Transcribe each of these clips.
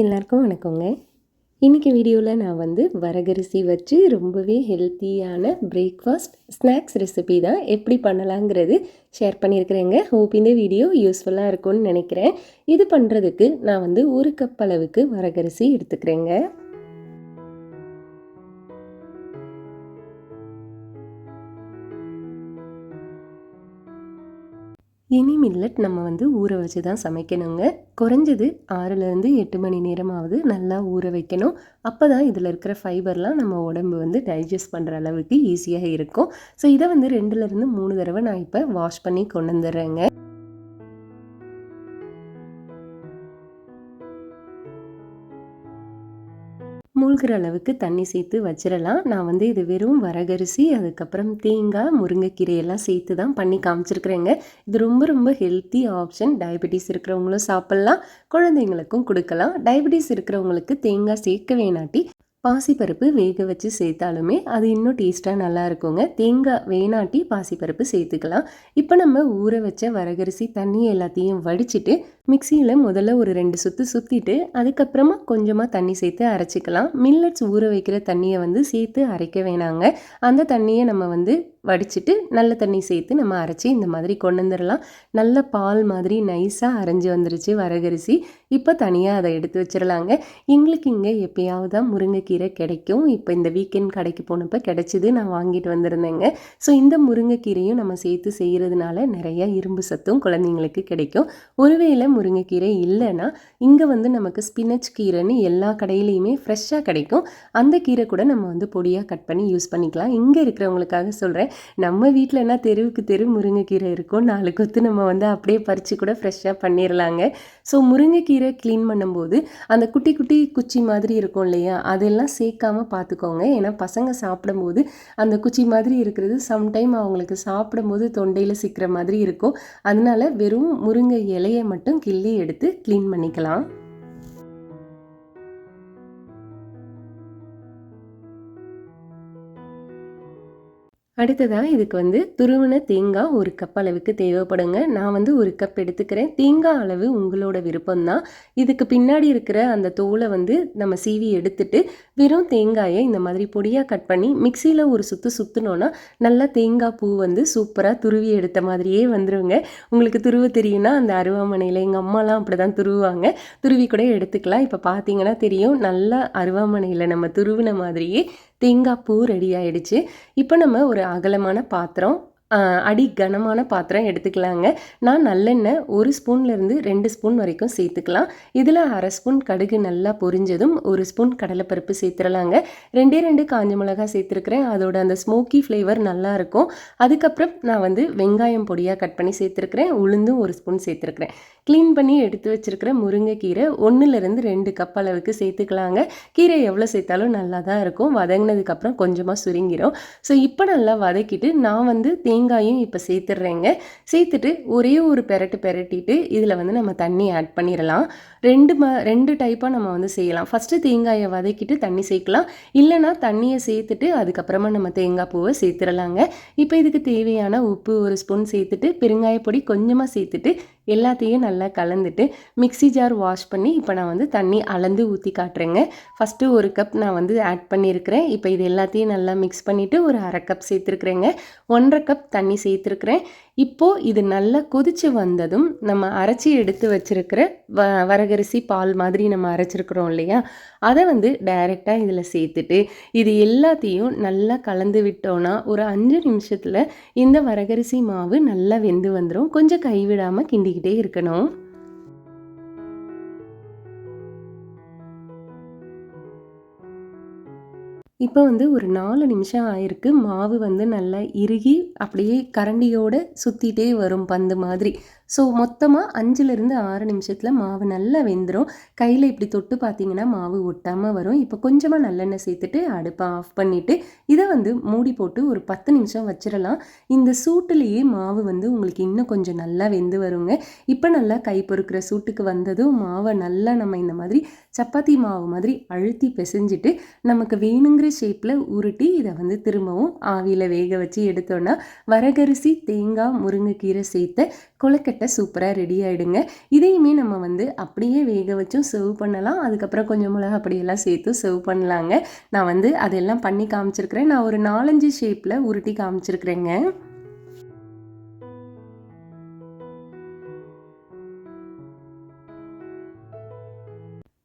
எல்லாருக்கும் வணக்கங்க. இன்றைக்கி வீடியோவில் நான் வந்து வரகரிசி வச்சு ரொம்பவே ஹெல்த்தியான பிரேக்ஃபாஸ்ட் ஸ்நாக்ஸ் ரெசிபி தான் எப்படி பண்ணலாங்கிறது ஷேர் பண்ணியிருக்கிறேங்க. ஹோப் இந்த வீடியோ யூஸ்ஃபுல்லாக இருக்கும்னு நினைக்கிறேன். இது பண்ணுறதுக்கு நான் வந்து ஒரு கப் அளவுக்கு வரகரிசி எடுத்துக்கிறேங்க. இனி மில்லட் நம்ம வந்து ஊற வச்சு தான் சமைக்கணுங்க. குறைஞ்சது ஆறுலேருந்து எட்டு மணி நேரமாவது நல்லா ஊற வைக்கணும். அப்போ தான் இதில் இருக்கிற ஃபைபர்லாம் நம்ம உடம்பு வந்து டைஜஸ்ட் பண்ணுற அளவுக்கு ஈஸியாக இருக்கும். ஸோ இதை வந்து ரெண்டுலேருந்து மூணு தடவை நான் இப்போ வாஷ் பண்ணி கொண்டு வந்துடுறேங்க. மூழ்கிற அளவுக்கு தண்ணி சேர்த்து வச்சிடலாம் நான் வந்து இது வெறும் வரகரிசி அதுக்கப்புறம் தேங்காய் முருங்கைக்கீரையெல்லாம் சேர்த்து தான் பண்ணி காமிச்சிருக்கிறேங்க. இது ரொம்ப ரொம்ப ஹெல்த்தி ஆப்ஷன் டயபெட்டிஸ் இருக்கிறவங்களும் சாப்பிட்லாம் குழந்தைங்களுக்கும் கொடுக்கலாம். டயபெட்டிஸ் இருக்கிறவங்களுக்கு தேங்காய் சேர்க்க வேணாட்டி பாசிப்பருப்பு வேக வச்சு சேர்த்தாலுமே அது இன்னும் டேஸ்ட்டாக நல்லா இருக்குங்க. தேங்காய் வேணாட்டி பாசிப்பருப்பு சேர்த்துக்கலாம். இப்போ நம்ம ஊற வச்ச வரகரிசி தண்ணி எல்லாத்தையும் வடிச்சிட்டு மிக்சியில் முதல்ல ஒரு ரெண்டு சுற்று சுற்றிட்டு அதுக்கப்புறமா கொஞ்சமாக தண்ணி சேர்த்து அரைச்சிக்கலாம். மில்லட்ஸ் ஊற வைக்கிற தண்ணியை வந்து சேர்த்து அரைக்க வேணாங்க. அந்த தண்ணியை நம்ம வந்து வடிச்சிட்டு நல்ல தண்ணி சேர்த்து நம்ம அரைச்சி இந்த மாதிரி கொண்டு வந்துடலாம் நல்ல பால் மாதிரி நைஸாக அரைஞ்சி வந்துருச்சு வரகரிசி. இப்போ தனியாக அதை எடுத்து வச்சிடலாங்க எங்களுக்கு இங்கே எப்பயாவது தான் முருங்கைக்கீரை கிடைக்கும். இப்போ இந்த வீக்கெண்ட் கடைக்கு போனப்போ கிடைச்சிது நான் வாங்கிட்டு வந்திருந்தேங்க. ஸோ இந்த முருங்கைக்கீரையும் நம்ம சேர்த்து செய்கிறதுனால நிறைய இரும்பு சத்தும் குழந்தைங்களுக்கு கிடைக்கும். ஒருவேளை முருங்கைக்கீரை இல்லைன்னா இங்கே வந்து நமக்கு ஸ்பினச் கீரைன்னு எல்லா கடையிலையுமே ஃப்ரெஷ்ஷாக கிடைக்கும். அந்த கீரை கூட நம்ம வந்து பொடியாக கட் பண்ணி யூஸ் பண்ணிக்கலாம். இங்கே இருக்கிறவங்களுக்காக சொல்கிறேன் நம்ம வீட்டில் என்ன தெருவுக்கு தெரு முருங்கைக்கீரை இருக்கும் நாலு கொத்து நம்ம வந்து அப்படியே பறித்து கூட ஃப்ரெஷ்ஷாக பண்ணிடலாங்க ஸோ முருங்கைக்கீரை க்ளீன் பண்ணும்போது அந்த குட்டி குட்டி குச்சி மாதிரி இருக்கும் இல்லையா அதெல்லாம் சேர்க்காம பார்த்துக்கோங்க ஏன்னா பசங்க சாப்பிடும்போது அந்த குச்சி மாதிரி இருக்கிறது சம்டைம் அவங்களுக்கு சாப்பிடும்போது தொண்டையில் சிக்கிற மாதிரி இருக்கும். அதனால வெறும் முருங்கை இலையை மட்டும் கிள்ளி எடுத்து க்ளீன் பண்ணிக்கலாம். அடுத்ததாக இதுக்கு வந்து துருவின தேங்காய் ஒரு கப் அளவுக்கு தேவைப்படுங்க. நான் வந்து ஒரு கப் எடுத்துக்கிறேன். தேங்காய் அளவு உங்களோட விருப்பம்தான். இதுக்கு பின்னாடி இருக்கிற அந்த தோலை வந்து நம்ம சீவி எடுத்துட்டு வெறும் தேங்காயை இந்த மாதிரி பொடியாக கட் பண்ணி மிக்சியில் ஒரு சுற்று சுற்றினோன்னா நல்லா தேங்காய் பூ வந்து சூப்பராக துருவி எடுத்த மாதிரியே வந்துடுங்க உங்களுக்கு துருவ தெரியும்னா அந்த அருவாமனையில் எங்கள் அம்மாலாம் அப்படி தான் துருவாங்க துருவி கூட எடுத்துக்கலாம். இப்போ பார்த்தீங்கன்னா தெரியும் நல்லா அருவாமனையில் நம்ம துருவின மாதிரியே தேங்காய் பூ ரெடி ஆயிடுச்சு. இப்போ நம்ம ஒரு அகலமான பாத்திரம் அடி கனமான பாத்திரம் எடுத்துக்கலாங்க. நான் நல்லெண்ணெய் ஒரு ஸ்பூன்லேருந்து ரெண்டு ஸ்பூன் வரைக்கும் சேர்த்துக்கலாம். இதில் அரை ஸ்பூன் கடுகு நல்லா பொரிஞ்சதும் ஒரு ஸ்பூன் கடலைப்பருப்பு சேர்த்துடலாங்க ரெண்டே ரெண்டு காஞ்ச மிளகா சேர்த்துருக்குறேன். அதோட அந்த ஸ்மோக்கி ஃப்ளேவர் நல்லாயிருக்கும் அதுக்கப்புறம் நான் வந்து வெங்காயம் பொடியாக கட் பண்ணி சேர்த்துருக்குறேன். உளுந்தும் ஒரு ஸ்பூன் சேர்த்துருக்குறேன். க்ளீன் பண்ணி எடுத்து வச்சுருக்கிற முருங்கைக்கீரை ஒன்றுலேருந்து ரெண்டு கப் அளவுக்கு சேர்த்துக்கலாங்க. கீரை எவ்வளோ சேர்த்தாலும் நல்லா தான் இருக்கும். வதங்கினதுக்கப்புறம் கொஞ்சமாக சுருங்கிடும் ஸோ இப்போ நல்லா வதக்கிட்டு நான் வந்து தேங்காய் தேங்காயும் இப்போ சேர்த்துட்றேங்க. சேர்த்துட்டு ஒரே ஒரு பெரட்டு பெரட்டிட்டு இதில் வந்து நம்ம தண்ணி ஆட் பண்ணிடலாம். ரெண்டு ம ரெண்டு டைப்பாக நம்ம வந்து செய்யலாம். ஃபஸ்ட்டு தேங்காயை வதக்கிட்டு தண்ணி சேர்க்கலாம். இல்லைனா தண்ணியை சேர்த்துட்டு அதுக்கப்புறமா நம்ம தேங்காய் பூவை சேர்த்துடலாங்க. இப்போ இதுக்கு தேவையான உப்பு ஒரு ஸ்பூன் சேர்த்துட்டு பெருங்காயப்பொடி கொஞ்சமாக சேர்த்துட்டு எல்லாத்தையும் நல்லா கலந்துட்டு மிக்சி ஜார் வாஷ் பண்ணி இப்போ நான் வந்து தண்ணி அளந்து ஊற்றி காட்டுறேங்க. ஃபஸ்ட்டு ஒரு கப் நான் வந்து ஆட் பண்ணியிருக்கிறேன் இப்போ இது எல்லாத்தையும் நல்லா மிக்ஸ் பண்ணிவிட்டு ஒரு அரை கப் சேர்த்துருக்குறேங்க. ஒன்றரை கப் தண்ணி சேர்த்துருக்குறேன். இப்போது இது நல்லா கொதித்து வந்ததும் நம்ம அரைச்சி எடுத்து வச்சுருக்கிற வ வரகரிசி பால் மாதிரி நம்ம அரைச்சிருக்கிறோம் இல்லையா? அதை வந்து டைரெக்டாக இதில் சேர்த்துட்டு இது எல்லாத்தையும் நல்லா கலந்து விட்டோன்னா ஒரு அஞ்சு நிமிஷத்தில் இந்த வரகரிசி மாவு நல்லா வெந்து வந்துடும் கொஞ்சம் கைவிடாமல் கிண்டிக்கிட்டே இருக்கணும். இப்போ வந்து ஒரு நாலு நிமிஷம் ஆயிருக்கு. மாவு வந்து நல்லா இறுகி அப்படியே கரண்டியோடு சுற்றிட்டே வரும் பந்து மாதிரி. ஸோ மொத்தமாக அஞ்சுலேருந்து ஆறு நிமிஷத்தில் மாவு நல்லா வெந்துடும் கையில் இப்படி தொட்டு பார்த்தீங்கன்னா மாவு ஒட்டாமல் வரும். இப்போ கொஞ்சமாக நல்லெண்ணெய் சேர்த்துட்டு அடுப்பை ஆஃப் பண்ணிவிட்டு இதை வந்து மூடி போட்டு ஒரு பத்து நிமிஷம் வச்சிடலாம் இந்த சூட்டுலேயே மாவு வந்து உங்களுக்கு இன்னும் கொஞ்சம் நல்லா வெந்து வருங்க. இப்போ நல்லா கை பொறுக்கிற சூட்டுக்கு வந்ததும் மாவை நல்லா நம்ம இந்த மாதிரி சப்பாத்தி மாவு மாதிரி அழுத்தி பிசைஞ்சிட்டு நமக்கு வேணுங்கிற ஷேப்பில் உருட்டி இதை வந்து திரும்பவும் ஆவியில் வேக வச்சு எடுத்தோன்னா வரகரிசி தேங்காய் முருங்கைக்கீரை சேர்த்த கொலக்கட்டை கொழுக்கட்டை சூப்பராக ரெடி ஆகிடுங்க இதையுமே நம்ம வந்து அப்படியே வேக வச்சும் சர்வ் பண்ணலாம். அதுக்கப்புறம் கொஞ்சம் மிளகா அப்படியெல்லாம் சேர்த்து சர்வ் பண்ணலாங்க. நான் வந்து அதெல்லாம் பண்ணி காமிச்சிருக்கிறேன். நான் ஒரு நாலஞ்சு ஷேப்பில் உருட்டி காமிச்சிருக்கிறேங்க.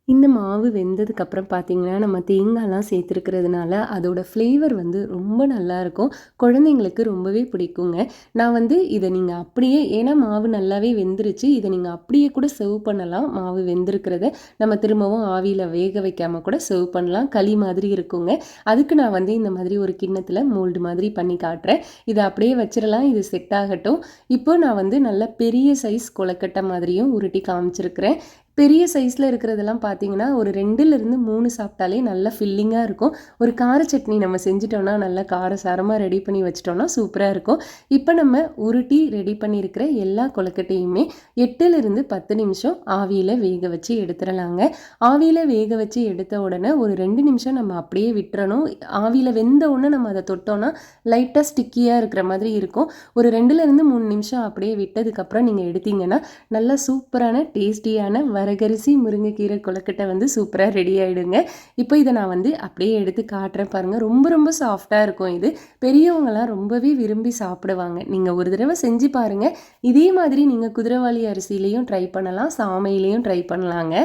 இந்த மாவு வெந்ததுக்கப்புறம் பார்த்திங்கன்னா நம்ம தேங்காய்லாம் சேர்த்துருக்கிறதுனால அதோட ஃப்ளேவர் வந்து ரொம்ப நல்லாயிருக்கும் குழந்தைங்களுக்கு ரொம்பவே பிடிக்குங்க. நான் வந்து இதை நீங்கள் அப்படியே ஏன்னா மாவு நல்லாவே வெந்துருச்சு இதை நீங்கள் அப்படியே கூட சர்வ் பண்ணலாம். மாவு வெந்திருக்கிறத நம்ம திரும்பவும் ஆவியில் வேக வைக்காமல் கூட சர்வ் பண்ணலாம். களி மாதிரி இருக்குங்க. அதுக்கு நான் வந்து இந்த மாதிரி ஒரு கிண்ணத்தில் மோல்டு மாதிரி பண்ணி காட்டுறேன். இதை அப்படியே வச்சிடலாம். இது செட் ஆகட்டும். இப்போ நான் வந்து நல்ல பெரிய சைஸ் கொலக்கட்டை மாதிரியும் உருட்டி காமிச்சிருக்கிறேன். பெரிய சைஸில் இருக்கிறதெல்லாம் பார்த்தீங்கன்னா ஒரு ரெண்டுலேருந்து மூணு சாப்பிட்டாலே நல்லா ஃபில்லிங்காக இருக்கும். ஒரு கார சட்னி நம்ம செஞ்சிட்டோம்னா நல்லா காரசாரமாக ரெடி பண்ணி வச்சிட்டோம்னா சூப்பராக இருக்கும். இப்போ நம்ம உருட்டி ரெடி பண்ணியிருக்கிற எல்லா கொழுக்கட்டையுமே எட்டுலேருந்து பத்து நிமிஷம் ஆவியில் வேக வச்சு எடுத்துடலாங்க. ஆவியில் வேக வச்சு எடுத்த உடனே ஒரு ரெண்டு நிமிஷம் நம்ம அப்படியே விட்டுறணும். ஆவியில் வெந்த உடனே நம்ம அதை தொட்டோன்னா லைட்டாக ஸ்டிக்கியாக இருக்கிற மாதிரி இருக்கும். ஒரு ரெண்டுலேருந்து மூணு நிமிஷம் அப்படியே விட்டதுக்கப்புறம் நீங்கள் எடுத்தீங்கன்னா நல்லா சூப்பரான டேஸ்டியான வரகரிசி முருங்கைக்கீரை கொழுக்கட்டை வந்து சூப்பராக ரெடி ஆகிடுங்க இப்போ இதை நான் வந்து அப்படியே எடுத்து காட்டுறேன் பாருங்கள் ரொம்ப ரொம்ப சாஃப்டாக இருக்கும் இது. பெரியவங்களாம் ரொம்பவே விரும்பி சாப்பிடுவாங்க. நீங்கள் ஒரு தடவை செஞ்சு பாருங்கள் இதே மாதிரி நீங்கள் குதிரைவாளி அரிசியிலையும் ட்ரை பண்ணலாம். சாமையிலையும் ட்ரை பண்ணலாங்க.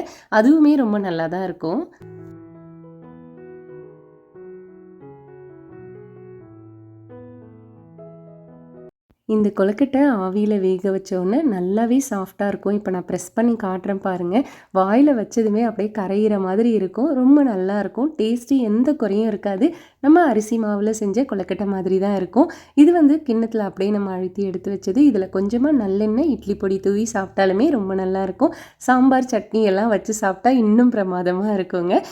அதுவுமே ரொம்ப நல்லா தான் இருக்கும். இந்த கொழுக்கட்டை ஆவியில் வேக வச்சோடனே நல்லாவே சாஃப்டாக இருக்கும். இப்போ நான் ப்ரெஸ் பண்ணி காட்டுறேன் பாருங்கள் வாயில் வச்சதுமே அப்படியே கரையிற மாதிரி இருக்கும். ரொம்ப நல்லா இருக்கும். எந்த குறையும் இருக்காது. நம்ம அரிசி மாவில் செஞ்ச கொழுக்கட்டை மாதிரி தான் இருக்கும். இது வந்து கிண்ணத்தில் அப்படியே நம்ம அழுத்தி எடுத்து வச்சது. இதில் கொஞ்சமாக நல்லெண்ணெய் இட்லி பொடி தூவி சாப்பிட்டாலுமே ரொம்ப நல்லா இருக்கும். சாம்பார் சட்னி எல்லாம் வச்சு சாப்பிட்டா இன்னும் பிரமாதமாக இருக்குங்க.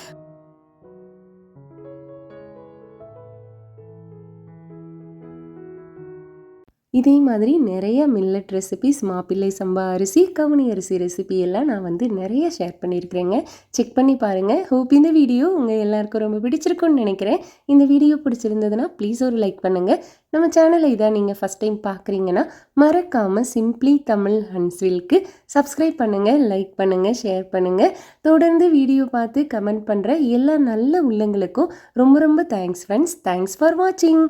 இதே மாதிரி நிறைய மில்லட் ரெசிபிஸ் மாப்பிள்ளை சம்பா அரிசி கவுனி அரிசி ரெசிபி எல்லாம் நான் வந்து நிறைய ஷேர் பண்ணியிருக்கிறேங்க. செக் பண்ணி பாருங்கள் ஹோப் இந்த வீடியோ உங்கள் எல்லாருக்கும் ரொம்ப பிடிச்சிருக்குன்னு நினைக்கிறேன். இந்த வீடியோ பிடிச்சிருந்ததுன்னா ப்ளீஸ் ஒரு லைக் பண்ணுங்கள் நம்ம சேனலை இதான் நீங்கள் ஃபஸ்ட் டைம் பார்க்குறீங்கன்னா மறக்காமல் சிம்ப்ளி தமிழ் ஹன்ஸ்வில்க்கு சப்ஸ்கிரைப் பண்ணுங்கள் லைக் பண்ணுங்கள் ஷேர் பண்ணுங்கள் தொடர்ந்து வீடியோ பார்த்து கமெண்ட் பண்ணுற எல்லா நல்ல உள்ளங்களுக்கும் ரொம்ப ரொம்ப தேங்க்ஸ் ஃப்ரெண்ட்ஸ் தேங்க்ஸ் ஃபார் வாட்சிங்